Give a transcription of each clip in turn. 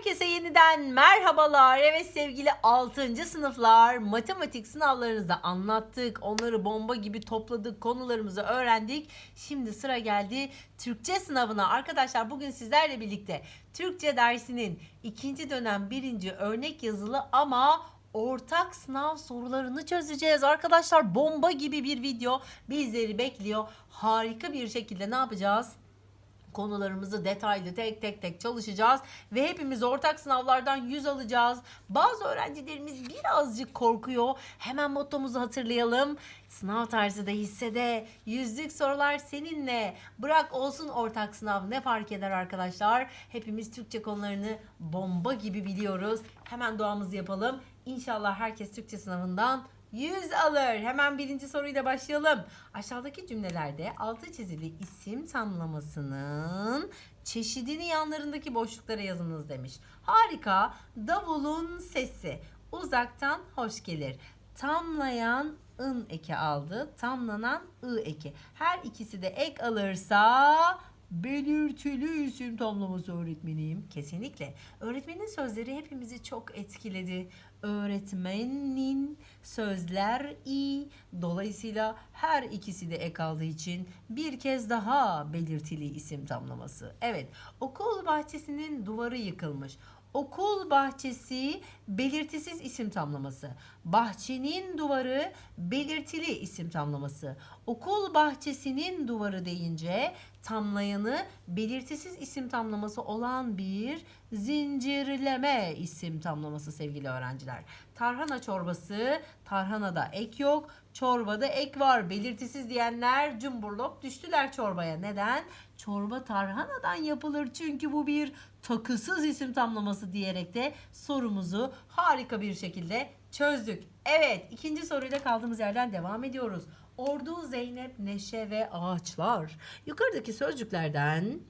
Herkese yeniden merhabalar. Evet sevgili 6. sınıflar matematik sınavlarınızda anlattık. Onları bomba gibi topladık. Konularımızı öğrendik. Şimdi sıra geldi Türkçe sınavına. Arkadaşlar bugün sizlerle birlikte Türkçe dersinin ikinci dönem birinci örnek yazılı ama ortak sınav sorularını çözeceğiz. Arkadaşlar bomba gibi bir video bizleri bekliyor. Harika bir şekilde ne yapacağız? Konularımızı detaylı tek tek tek çalışacağız ve hepimiz ortak sınavlardan 100 alacağız. Bazı öğrencilerimiz birazcık korkuyor. Hemen mottomuzu hatırlayalım. Sınav tarzı da hissede. Yüzlük sorular seninle. Bırak olsun ortak sınav ne fark eder arkadaşlar? Hepimiz Türkçe konularını bomba gibi biliyoruz. Hemen duamızı yapalım. İnşallah herkes Türkçe sınavından 100 alır. Hemen birinci soruyla başlayalım. Aşağıdaki cümlelerde altı çizili isim tamlamasının çeşidini yanlarındaki boşluklara yazınız demiş. Harika. Davulun sesi uzaktan hoş gelir. Tamlayan ın eki aldı. Tamlanan ı eki. Her ikisi de ek alırsa belirtili isim tamlaması öğretmeniyim. Kesinlikle. Öğretmenin sözleri hepimizi çok etkiledi. Öğretmenin sözler iyi. Dolayısıyla her ikisi de ek aldığı için bir kez daha belirtili isim tamlaması. Evet, okul bahçesinin duvarı yıkılmış. Okul bahçesi belirtisiz isim tamlaması. Bahçenin duvarı belirtili isim tamlaması. Okul bahçesinin duvarı deyince tamlayanı belirtisiz isim tamlaması olan bir zincirleme isim tamlaması sevgili öğrenciler. Tarhana çorbası, tarhanada ek yok, çorbada ek var. Belirtisiz diyenler cumburlop düştüler çorbaya. Neden? Çorba tarhanadan yapılır çünkü bu bir takısız isim tamlaması diyerek de sorumuzu harika bir şekilde çözdük. Evet ikinci soruyla kaldığımız yerden devam ediyoruz. Ordu, Zeynep, Neşe ve Ağaçlar. Yukarıdaki sözcüklerden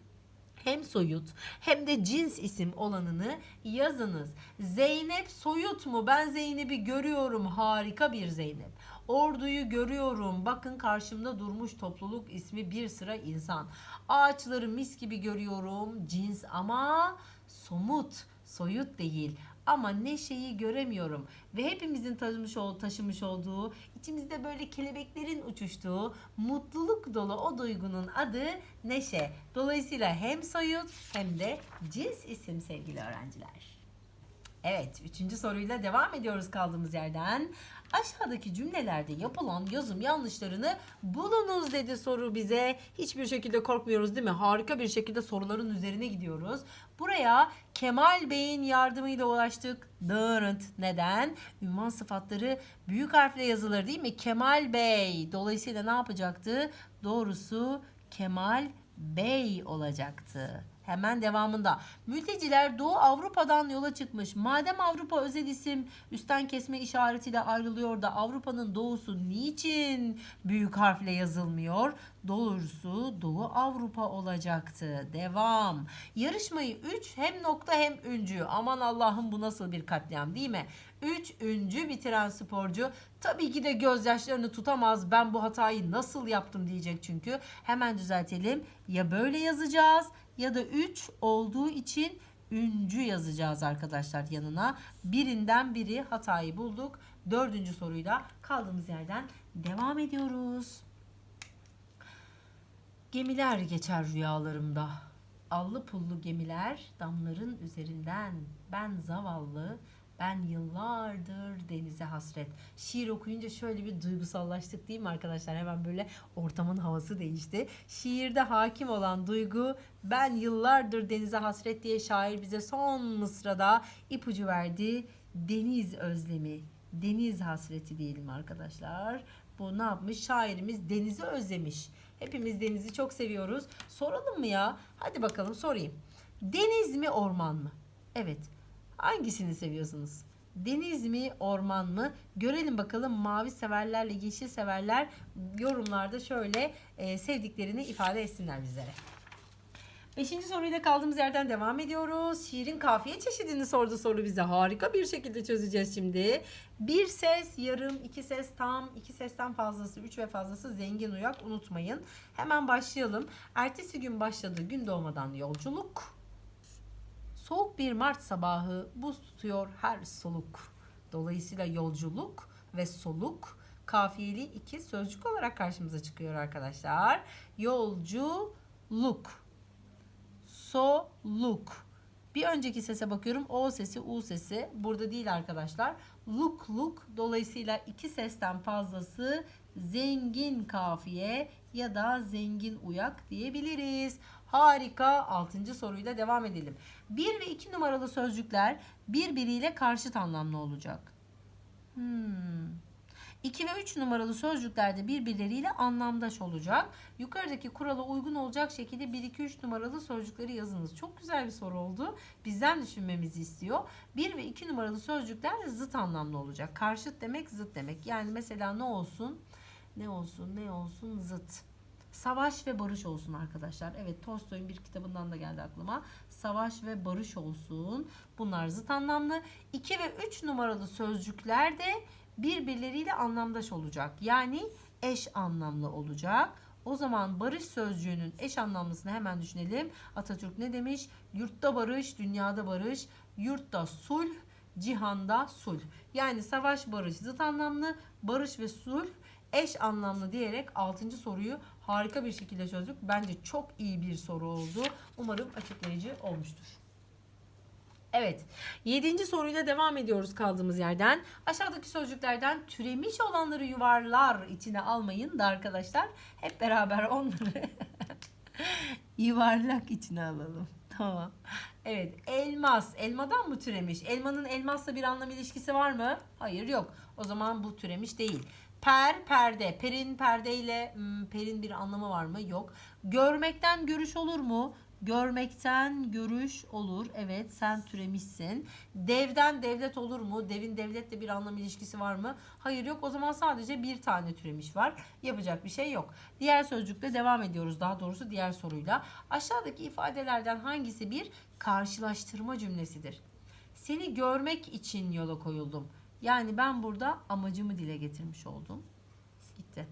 hem soyut hem de cins isim olanını yazınız. Zeynep soyut mu? Ben Zeynep'i görüyorum. Harika bir Zeynep. Orduyu görüyorum. Bakın karşımda durmuş topluluk ismi bir sıra insan. Ağaçları mis gibi görüyorum. Cins ama somut, soyut değil. Ama neşeyi göremiyorum ve hepimizin taşımış, ol, taşımış olduğu, içimizde böyle kelebeklerin uçuştuğu, mutluluk dolu o duygunun adı neşe. Dolayısıyla hem soyut hem de cins isim sevgili öğrenciler. Evet, üçüncü soruyla devam ediyoruz kaldığımız yerden. Aşağıdaki cümlelerde yapılan yazım yanlışlarını bulunuz dedi soru bize. Hiçbir şekilde korkmuyoruz değil mi? Harika bir şekilde soruların üzerine gidiyoruz. Buraya Kemal Bey'in yardımıyla ulaştık. Dırınt. Neden? Ünvan sıfatları büyük harfle yazılır değil mi? Kemal Bey. Dolayısıyla ne yapacaktı? Doğrusu Kemal Bey olacaktı. Hemen devamında. Mülteciler Doğu Avrupa'dan yola çıkmış. Madem Avrupa özel isim üstten kesme işaretiyle ayrılıyor da Avrupa'nın doğusu niçin büyük harfle yazılmıyor? Doğrusu Doğu Avrupa olacaktı. Devam. Yarışmayı 3 hem nokta hem üncü. Aman Allah'ım bu nasıl bir katliam değil mi? 3 üncü bitiren sporcu tabii ki de gözyaşlarını tutamaz. Ben bu hatayı nasıl yaptım diyecek çünkü. Hemen düzeltelim. Ya böyle yazacağız ya da 3 olduğu için üncü yazacağız arkadaşlar yanına. Birinden biri hatayı bulduk. Dördüncü soruyla kaldığımız yerden devam ediyoruz. Gemiler geçer rüyalarımda. Allı pullu gemiler damların üzerinden. Ben zavallı, ben yıllardır denize hasret. Şiir okuyunca şöyle bir duygusallaştık değil mi arkadaşlar? Hemen böyle ortamın havası değişti. Şiirde hakim olan duygu ben yıllardır denize hasret diye şair bize son mısrada ipucu verdi. Deniz özlemi, deniz hasreti diyelim arkadaşlar. Bu ne yapmış? Şairimiz denizi özlemiş. Hepimiz denizi çok seviyoruz. Soralım mı ya? Hadi bakalım sorayım. Deniz mi orman mı? Evet. Hangisini seviyorsunuz? Deniz mi orman mı? Görelim bakalım mavi severlerle yeşil severler yorumlarda şöyle e, sevdiklerini ifade etsinler bizlere. Beşinci soruyla kaldığımız yerden devam ediyoruz. Şiirin kafiye çeşidini sordu soru bize. Harika bir şekilde çözeceğiz şimdi. Bir ses yarım, iki ses tam, iki sesten fazlası, üç ve fazlası zengin uyak unutmayın. Hemen başlayalım. Ertesi gün başladı gün doğmadan yolculuk. Soğuk bir Mart sabahı buz tutuyor her soluk. Dolayısıyla yolculuk ve soluk kafiyeli iki sözcük olarak karşımıza çıkıyor arkadaşlar. Yolculuk. Soluk. Bir önceki sese bakıyorum. O sesi, U sesi. Burada değil arkadaşlar. Luk luk. Dolayısıyla iki sesten fazlası zengin kafiye ya da zengin uyak diyebiliriz. Harika. Altıncı soruyla devam edelim. Bir ve iki numaralı sözcükler birbiriyle karşıt anlamlı olacak. Hmm. 2 ve 3 numaralı sözcükler de birbirleriyle anlamdaş olacak. Yukarıdaki kurala uygun olacak şekilde 1 2 3 numaralı sözcükleri yazınız. Çok güzel bir soru oldu. Bizden düşünmemizi istiyor. 1 ve 2 numaralı sözcükler zıt anlamlı olacak. Karşıt demek zıt demek. Yani mesela ne olsun? Ne olsun? Ne olsun? Zıt. Savaş ve barış olsun arkadaşlar. Evet Tolstoy'un bir kitabından da geldi aklıma. Savaş ve barış olsun. Bunlar zıt anlamlı. 2 ve 3 numaralı sözcükler de birbirleriyle anlamdaş olacak. Yani eş anlamlı olacak. O zaman barış sözcüğünün eş anlamlısını hemen düşünelim. Atatürk ne demiş? Yurtta barış, dünyada barış, yurtta sulh, cihanda sulh. Yani savaş barış zıt anlamlı, barış ve sulh eş anlamlı diyerek 6. soruyu harika bir şekilde çözdük. Bence çok iyi bir soru oldu. Umarım açıklayıcı olmuştur. Evet. Yedinci soruyla devam ediyoruz kaldığımız yerden. Aşağıdaki sözcüklerden türemiş olanları yuvarlar içine almayın da arkadaşlar. Hep beraber onları yuvarlak içine alalım. Tamam. Evet. Elmas. Elmadan mı türemiş? Elmanın elmasla bir anlam ilişkisi var mı? Hayır yok. O zaman bu türemiş değil. Per, perde. Perin perdeyle hmm, perin bir anlamı var mı? Yok. Görmekten görüş olur mu? Görmekten görüş olur. Evet sen türemişsin. Devden devlet olur mu? Devin devletle bir anlam ilişkisi var mı? Hayır yok. O zaman sadece bir tane türemiş var. Yapacak bir şey yok. Diğer sözcükle devam ediyoruz. Daha doğrusu diğer soruyla. Aşağıdaki ifadelerden hangisi bir karşılaştırma cümlesidir? Seni görmek için yola koyuldum. Yani ben burada amacımı dile getirmiş oldum. Gitti.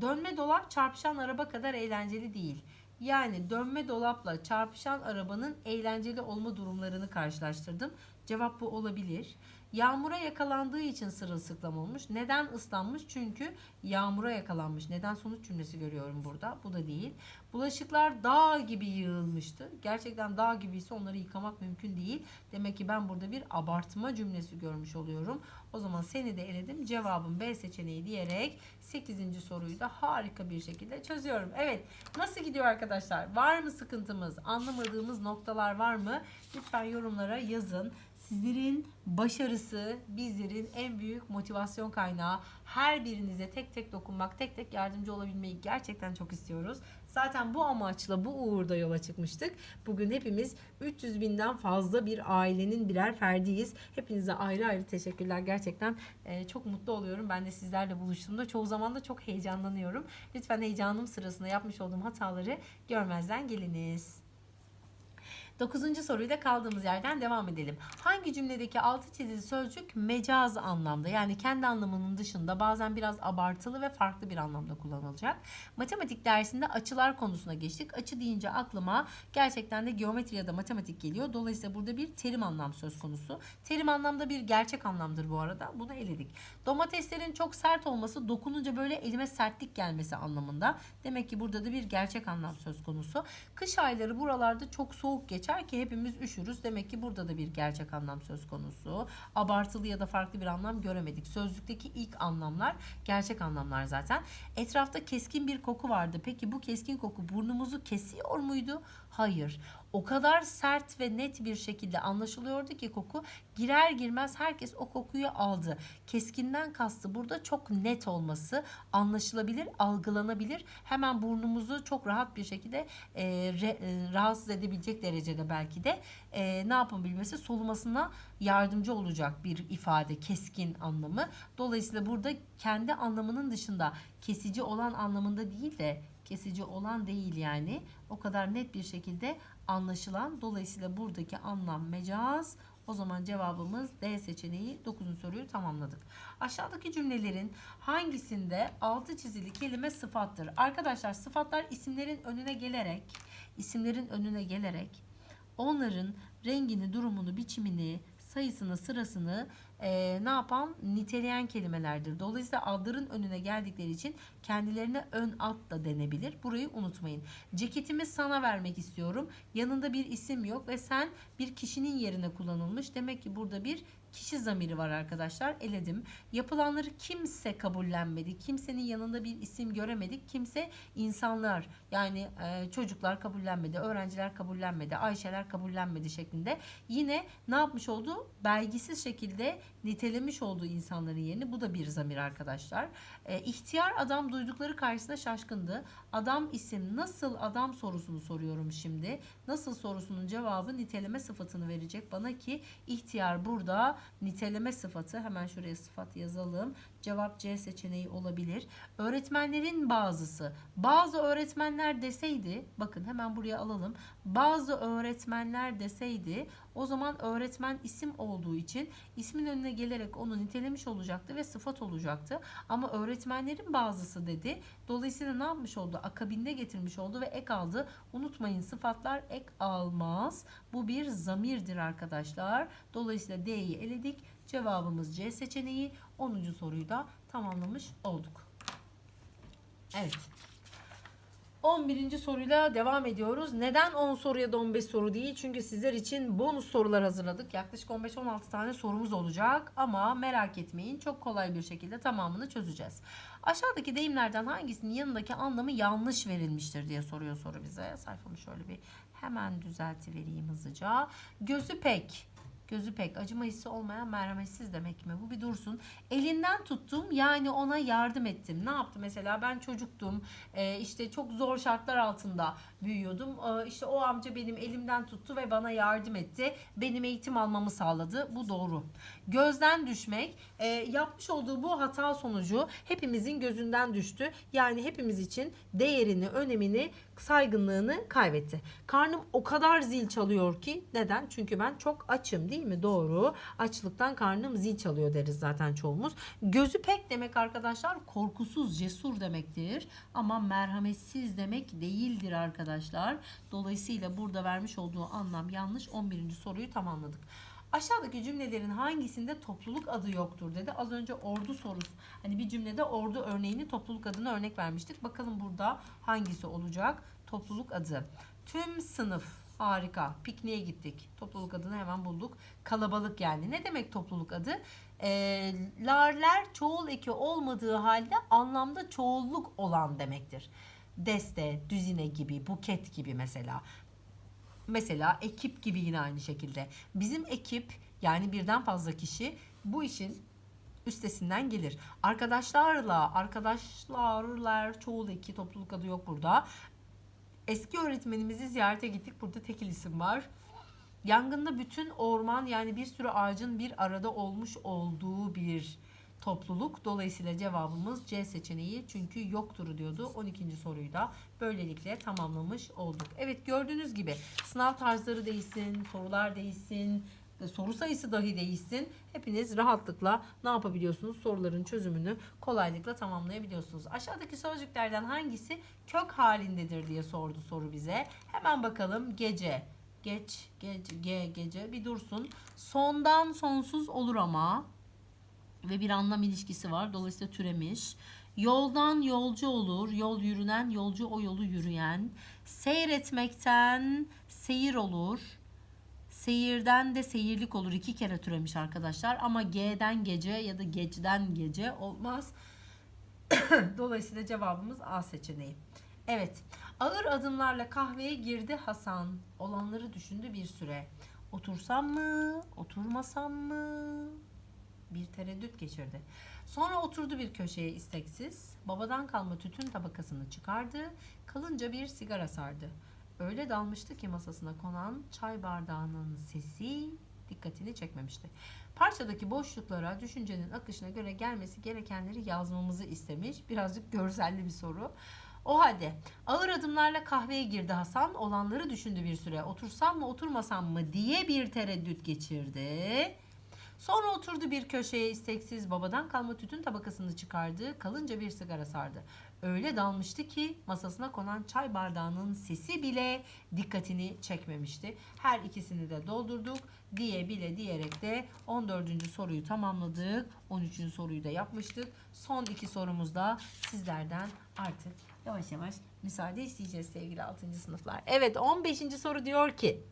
Dönme dolap çarpışan araba kadar eğlenceli değil. Yani dönme dolapla çarpışan arabanın eğlenceli olma durumlarını karşılaştırdım. Cevap bu olabilir. Yağmura yakalandığı için sırılsıklam olmuş. Neden ıslanmış? Çünkü yağmura yakalanmış. Neden sonuç cümlesi görüyorum burada. Bu da değil. Bulaşıklar dağ gibi yığılmıştı. Gerçekten dağ gibiyse onları yıkamak mümkün değil. Demek ki ben burada bir abartma cümlesi görmüş oluyorum. O zaman seni de eledim. Cevabım B seçeneği diyerek 8. soruyu da harika bir şekilde çözüyorum. Evet nasıl gidiyor arkadaşlar? Var mı sıkıntımız? Anlamadığımız noktalar var mı? Lütfen yorumlara yazın. Sizlerin başarısı bizlerin en büyük motivasyon kaynağı. Her birinize tek tek dokunmak, tek tek yardımcı olabilmeyi gerçekten çok istiyoruz. Zaten bu amaçla bu uğurda yola çıkmıştık. Bugün hepimiz 300 binden fazla bir ailenin birer ferdiyiz. Hepinize ayrı ayrı teşekkürler. Gerçekten e, çok mutlu oluyorum. Ben de sizlerle buluştuğumda çoğu zaman da çok heyecanlanıyorum. Lütfen heyecanım sırasında yapmış olduğum hataları görmezden geliniz. Dokuzuncu soruyla kaldığımız yerden devam edelim. Hangi cümledeki altı çizili sözcük mecaz anlamda yani kendi anlamının dışında bazen biraz abartılı ve farklı bir anlamda kullanılacak? Matematik dersinde açılar konusuna geçtik. Açı deyince aklıma gerçekten de geometri ya da matematik geliyor. Dolayısıyla burada bir terim anlam söz konusu. Terim anlamda bir gerçek anlamdır bu arada. Bunu eledik. Domateslerin çok sert olması dokununca böyle elime sertlik gelmesi anlamında. Demek ki burada da bir gerçek anlam söz konusu. Kış ayları buralarda çok soğuk geçer ki hepimiz üşürüz. Demek ki burada da bir gerçek anlam söz konusu. Abartılı ya da farklı bir anlam göremedik. Sözlükteki ilk anlamlar gerçek anlamlar zaten. Etrafta keskin bir koku vardı. Peki bu keskin koku burnumuzu kesiyor muydu? Hayır. O kadar sert ve net bir şekilde anlaşılıyordu ki koku girer girmez herkes o kokuyu aldı. Keskinden kastı burada çok net olması, anlaşılabilir, algılanabilir. Hemen burnumuzu çok rahat bir şekilde e, re, e, rahatsız edebilecek derecede belki de e, ne yapabilmesi solumasına yardımcı olacak bir ifade, keskin anlamı. Dolayısıyla burada kendi anlamının dışında kesici olan anlamında değil de kesici olan değil yani o kadar net bir şekilde anlaşılan. Dolayısıyla buradaki anlam mecaz. O zaman cevabımız D seçeneği 9. soruyu tamamladık. Aşağıdaki cümlelerin hangisinde altı çizili kelime sıfattır? Arkadaşlar sıfatlar isimlerin önüne gelerek isimlerin önüne gelerek onların rengini, durumunu, biçimini, sayısını, sırasını e, ne yapan? Niteleyen kelimelerdir. Dolayısıyla adların önüne geldikleri için kendilerine ön ad da denebilir. Burayı unutmayın. Ceketimi sana vermek istiyorum. Yanında bir isim yok ve sen bir kişinin yerine kullanılmış. Demek ki burada bir kişi zamiri var arkadaşlar. Eledim. Yapılanları kimse kabullenmedi. Kimsenin yanında bir isim göremedik. Kimse insanlar yani e, çocuklar kabullenmedi, öğrenciler kabullenmedi, Ayşeler kabullenmedi şeklinde. Yine ne yapmış oldu? Belgisiz şekilde nitelemiş olduğu insanların yerini. Bu da bir zamir arkadaşlar. E, ihtiyar adam duydukları karşısında şaşkındı. Adam isim nasıl adam sorusunu soruyorum şimdi. Nasıl sorusunun cevabı niteleme sıfatını verecek bana ki ihtiyar burada niteleme sıfatı hemen şuraya sıfat yazalım. Cevap C seçeneği olabilir. Öğretmenlerin bazısı. Bazı öğretmenler deseydi bakın hemen buraya alalım. Bazı öğretmenler deseydi o zaman öğretmen isim olduğu için ismin önüne gelerek onu nitelemiş olacaktı ve sıfat olacaktı. Ama öğretmenlerin bazısı dedi. Dolayısıyla ne yapmış oldu? Akabinde getirmiş oldu ve ek aldı. Unutmayın sıfatlar ek almaz. Bu bir zamirdir arkadaşlar. Dolayısıyla D'yi eledik. Cevabımız C seçeneği. 10. soruyu da tamamlamış olduk. Evet. 11. soruyla devam ediyoruz. Neden 10 soru ya da 15 soru değil? Çünkü sizler için bonus sorular hazırladık. Yaklaşık 15-16 tane sorumuz olacak. Ama merak etmeyin çok kolay bir şekilde tamamını çözeceğiz. Aşağıdaki deyimlerden hangisinin yanındaki anlamı yanlış verilmiştir diye soruyor soru bize. Sayfamı şöyle bir hemen düzeltivereyim hızlıca. Gözü pek. Gözü pek acıma hissi olmayan merhametsiz demek mi? Bu bir dursun. Elinden tuttum yani ona yardım ettim. Ne yaptı mesela? Ben çocuktum. Ee, işte çok zor şartlar altında büyüyordum. Ee, işte o amca benim elimden tuttu ve bana yardım etti. Benim eğitim almamı sağladı. Bu doğru. Gözden düşmek. e, yapmış olduğu bu hata sonucu hepimizin gözünden düştü. Yani hepimiz için değerini, önemini, saygınlığını kaybetti. Karnım o kadar zil çalıyor ki neden? Çünkü ben çok açım değil mi? Doğru. Açlıktan karnım zil çalıyor deriz zaten çoğumuz. Gözü pek demek arkadaşlar korkusuz, cesur demektir. Ama merhametsiz demek değildir arkadaşlar. Dolayısıyla burada vermiş olduğu anlam yanlış. 11. soruyu tamamladık. Aşağıdaki cümlelerin hangisinde topluluk adı yoktur dedi. Az önce ordu sorusu. Hani bir cümlede ordu örneğini topluluk adını örnek vermiştik. Bakalım burada hangisi olacak? Topluluk adı. Tüm sınıf Harika. Pikniğe gittik. Topluluk adını hemen bulduk. Kalabalık yani. Ne demek topluluk adı? Ee, larler çoğul eki olmadığı halde anlamda çoğulluk olan demektir. Deste, düzine gibi, buket gibi mesela. Mesela ekip gibi yine aynı şekilde. Bizim ekip yani birden fazla kişi bu işin üstesinden gelir. Arkadaşlarla, arkadaşlarlar çoğul eki topluluk adı yok burada. Eski öğretmenimizi ziyarete gittik. Burada tekil isim var. Yangında bütün orman yani bir sürü ağacın bir arada olmuş olduğu bir topluluk. Dolayısıyla cevabımız C seçeneği çünkü yoktur diyordu. 12. soruyu da böylelikle tamamlamış olduk. Evet gördüğünüz gibi sınav tarzları değişsin, sorular değişsin, soru sayısı dahi değişsin. Hepiniz rahatlıkla ne yapabiliyorsunuz? Soruların çözümünü kolaylıkla tamamlayabiliyorsunuz. Aşağıdaki sözcüklerden hangisi kök halindedir diye sordu soru bize. Hemen bakalım gece. Geç, gece, ge, gece bir dursun. Sondan sonsuz olur ama ve bir anlam ilişkisi var. Dolayısıyla türemiş. Yoldan yolcu olur. Yol yürünen, yolcu o yolu yürüyen. Seyretmekten seyir olur. Seyirden de seyirlik olur. iki kere türemiş arkadaşlar. Ama G'den gece ya da gecden gece olmaz. Dolayısıyla cevabımız A seçeneği. Evet. Ağır adımlarla kahveye girdi Hasan. Olanları düşündü bir süre. Otursam mı? Oturmasam mı? Bir tereddüt geçirdi. Sonra oturdu bir köşeye isteksiz. Babadan kalma tütün tabakasını çıkardı. Kalınca bir sigara sardı. Öyle dalmıştı ki masasına konan çay bardağının sesi dikkatini çekmemişti. Parçadaki boşluklara düşüncenin akışına göre gelmesi gerekenleri yazmamızı istemiş. Birazcık görselli bir soru. O halde ağır adımlarla kahveye girdi Hasan. Olanları düşündü bir süre. Otursam mı oturmasam mı diye bir tereddüt geçirdi. Sonra oturdu bir köşeye isteksiz babadan kalma tütün tabakasını çıkardı. Kalınca bir sigara sardı. Öyle dalmıştı ki masasına konan çay bardağının sesi bile dikkatini çekmemişti. Her ikisini de doldurduk diye bile diyerek de 14. soruyu tamamladık. 13. soruyu da yapmıştık. Son iki sorumuzda sizlerden artık yavaş yavaş müsaade isteyeceğiz sevgili 6. sınıflar. Evet 15. soru diyor ki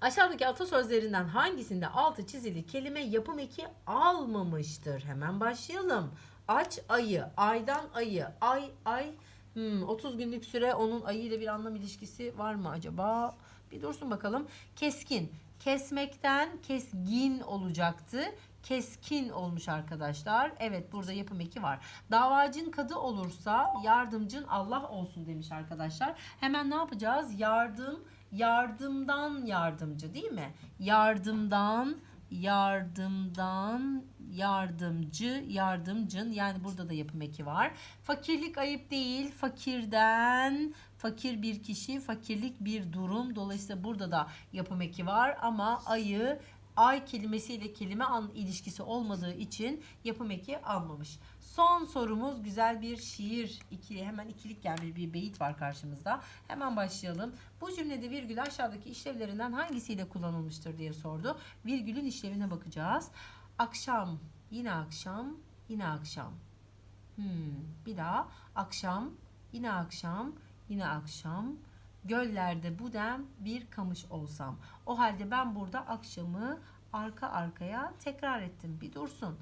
Aşağıdaki atasözlerinden hangisinde altı çizili kelime yapım eki almamıştır? Hemen başlayalım. Aç ayı, aydan ayı, ay ay. Hmm, 30 günlük süre onun ayı ile bir anlam ilişkisi var mı acaba? Bir dursun bakalım. Keskin, kesmekten kesgin olacaktı. Keskin olmuş arkadaşlar. Evet burada yapım eki var. Davacın kadı olursa yardımcın Allah olsun demiş arkadaşlar. Hemen ne yapacağız? Yardım yardımdan yardımcı değil mi? Yardımdan yardımdan yardımcı yardımcın yani burada da yapım eki var. Fakirlik ayıp değil. Fakirden fakir bir kişi, fakirlik bir durum. Dolayısıyla burada da yapım eki var ama ayı ay kelimesiyle kelime an ilişkisi olmadığı için yapım eki almamış. Son sorumuz güzel bir şiir. İkili, hemen ikilik gelmiş bir beyit var karşımızda. Hemen başlayalım. Bu cümlede virgül aşağıdaki işlevlerinden hangisiyle kullanılmıştır diye sordu. Virgülün işlevine bakacağız. Akşam, yine akşam, yine akşam. Hmm, bir daha akşam, yine akşam, yine akşam. Göllerde bu dem bir kamış olsam. O halde ben burada akşamı arka arkaya tekrar ettim. Bir dursun.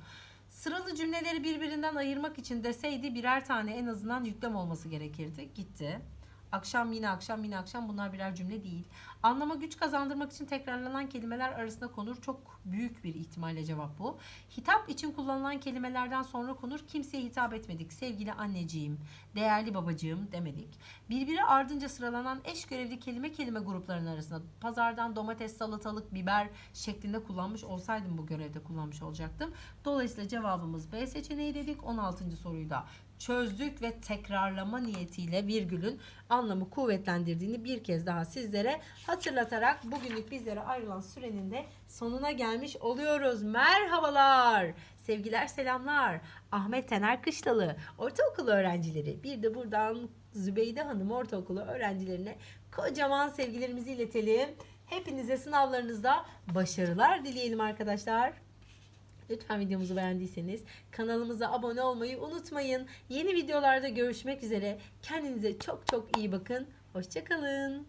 Sıralı cümleleri birbirinden ayırmak için deseydi birer tane en azından yüklem olması gerekirdi. Gitti. Akşam yine akşam yine akşam bunlar birer cümle değil. Anlama güç kazandırmak için tekrarlanan kelimeler arasında konur. Çok büyük bir ihtimalle cevap bu. Hitap için kullanılan kelimelerden sonra konur. Kimseye hitap etmedik. Sevgili anneciğim, değerli babacığım demedik. Birbiri ardınca sıralanan eş görevli kelime kelime gruplarının arasında pazardan domates, salatalık, biber şeklinde kullanmış olsaydım bu görevde kullanmış olacaktım. Dolayısıyla cevabımız B seçeneği dedik. 16. soruyu da çözdük ve tekrarlama niyetiyle virgülün anlamı kuvvetlendirdiğini bir kez daha sizlere hatırlatarak bugünlük bizlere ayrılan sürenin de sonuna gelmiş oluyoruz. Merhabalar, sevgiler, selamlar. Ahmet Tener Kışlalı, ortaokul öğrencileri. Bir de buradan Zübeyde Hanım ortaokulu öğrencilerine kocaman sevgilerimizi iletelim. Hepinize sınavlarınızda başarılar dileyelim arkadaşlar. Lütfen videomuzu beğendiyseniz kanalımıza abone olmayı unutmayın. Yeni videolarda görüşmek üzere. Kendinize çok çok iyi bakın. Hoşçakalın.